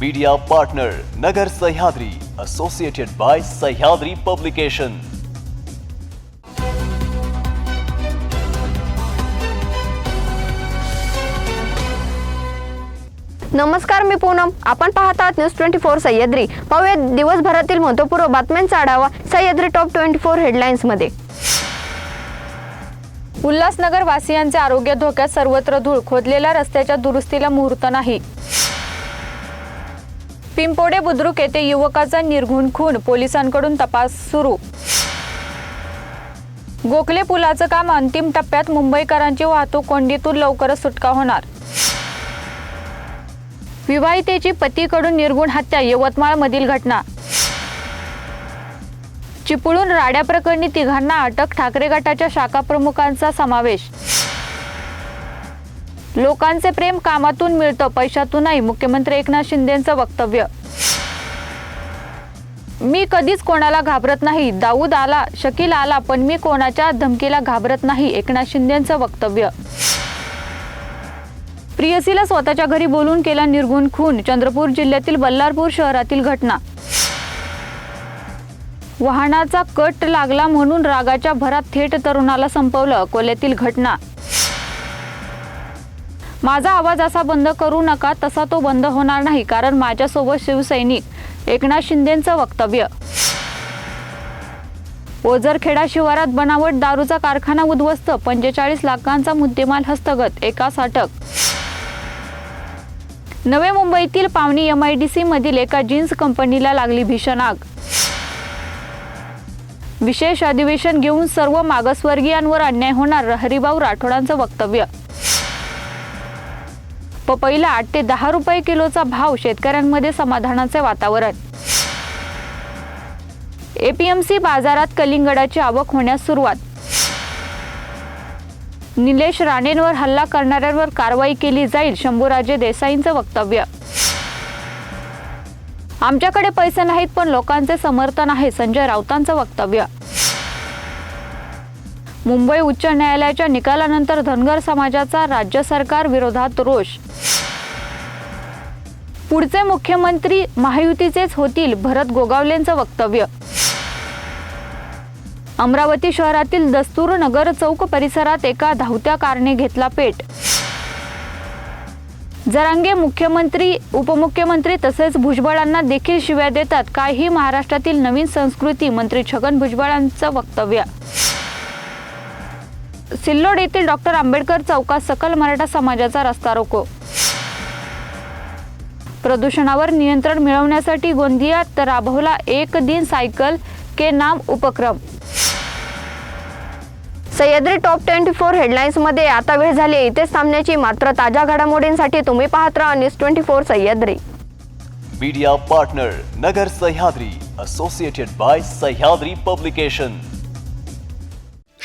Media partner Nagar Sahyadri associated by Sahyadri publication नमस्कार मी पूनम. आपण पाहत आहात न्यूज ट्वेंटी फोर सह्याद्री. पाहूया दिवसभरातील महत्त्वपूर्ण बातम्यांचा आढावा सह्याद्री टॉप ट्वेंटी फोर हेडलाईन्समध्ये उल्हासनगर वासियांचे आरोग्य धोक्यात सर्वत्र धूळ. खोदलेल्या रस्त्याच्या दुरुस्तीला मुहूर्त नाही. पिंपोडे बुद्रुक येथे युवकाचा निर्घुण खून पोलिसांकडून तपास सुरू. गोखले पुलाचं काम अंतिम टप्प्यात मुंबईकरांची वाहतूक कोंडीतून लवकरच सुटका होणार. विवाहितेची पतीकडून निर्गुण हत्या यवतमाळमधील घटना. चिपळूण राड्या प्रकरणी तिघांना अटक ठाकरे गटाच्या शाखा प्रमुखांचा समावेश. लोकांचे प्रेम कामातून मिळतं पैशातून नाही मुख्यमंत्री एकनाथ शिंदेचं वक्तव्य. मी कधीच कोणाला घाबरत नाही. दाऊद आला शकील आला पण मी कोणाच्या धमकीला घाबरत नाही एकनाथ शिंदेचं वक्तव्य. प्रियसीला स्वतःच्या घरी बोलून केला निर्गुण खून चंद्रपूर जिल्ह्यातील बल्लारपूर शहरातील घटना. वाहनाचा कट लागला म्हणून रागाच्या भरात थेट तरुणाला संपवलं अकोल्यातील घटना. माझा आवाज असा बंद करू नका तसा तो बंद होणार नाही कारण माझ्यासोबत शिवसैनिक एकनाथ शिंदेचं वक्तव्य. ओझरखेडा शिवारात बनावट दारूचा कारखाना उद्ध्वस्त पंचेचाळीस लाखांचा मुद्देमाल हस्तगत एकास अटक नवे मुंबईतील पावणी एम आय डी सी मधील एका जीन्स कंपनीला लागली भीषण आग. विशेष अधिवेशन घेऊन सर्व मागासवर्गीयांवर अन्याय होणार हरिभाऊ राठोडांचं वक्तव्य. पपईला आठ ते दहा रुपये किलोचा भाव शेतकऱ्यांमध्ये समाधानाचे वातावरण. एपीएमसी बाजारात कलिंगडाची आवक होण्यास सुरुवात. निलेश राणेंवर हल्ला करणाऱ्यांवर कारवाई केली जाईल शंभूराजे देसाईंचं वक्तव्य. आमच्याकडे पैसे नाहीत पण लोकांचे समर्थन आहे संजय राऊतांचं वक्तव्य. मुंबई उच्च न्यायालयाच्या निकालानंतर धनगर समाजाचा राज्य सरकार विरोधात रोष. पुढचे मुख्यमंत्री महायुतीचेच होतील भरत गोगावलेंचं वक्तव्य. अमरावती शहरातील दस्तूर नगर चौक परिसरात एका धावत्या कारने घेतला पेट. जरांगे मुख्यमंत्री उपमुख्यमंत्री तसेच भुजबळांना देखील शिव्या देतात काय ही महाराष्ट्रातील नवीन संस्कृती मंत्री छगन भुजबळांचं वक्तव्य. सिल्लोड येथील डॉक्टर आंबेडकर चौकात सकल मराठा समाजाचा रस्ता रोको. प्रदूषणावर नियंत्रण मिळवण्यासाठी गोंदियात राबवला एक दिन सायकल के नाम उपक्रम. सह्याद्री टॉप ट्वेंटी फोर हेडलाईन्समध्ये आता वेळ झाली आहे. इथेच थांबण्याची मात्र ताज्या घडामोडींसाठी तुम्ही पाहत राहा news twenty four Sahyadri. Media partner Nagar Sahyadri associated by Sahyadri publication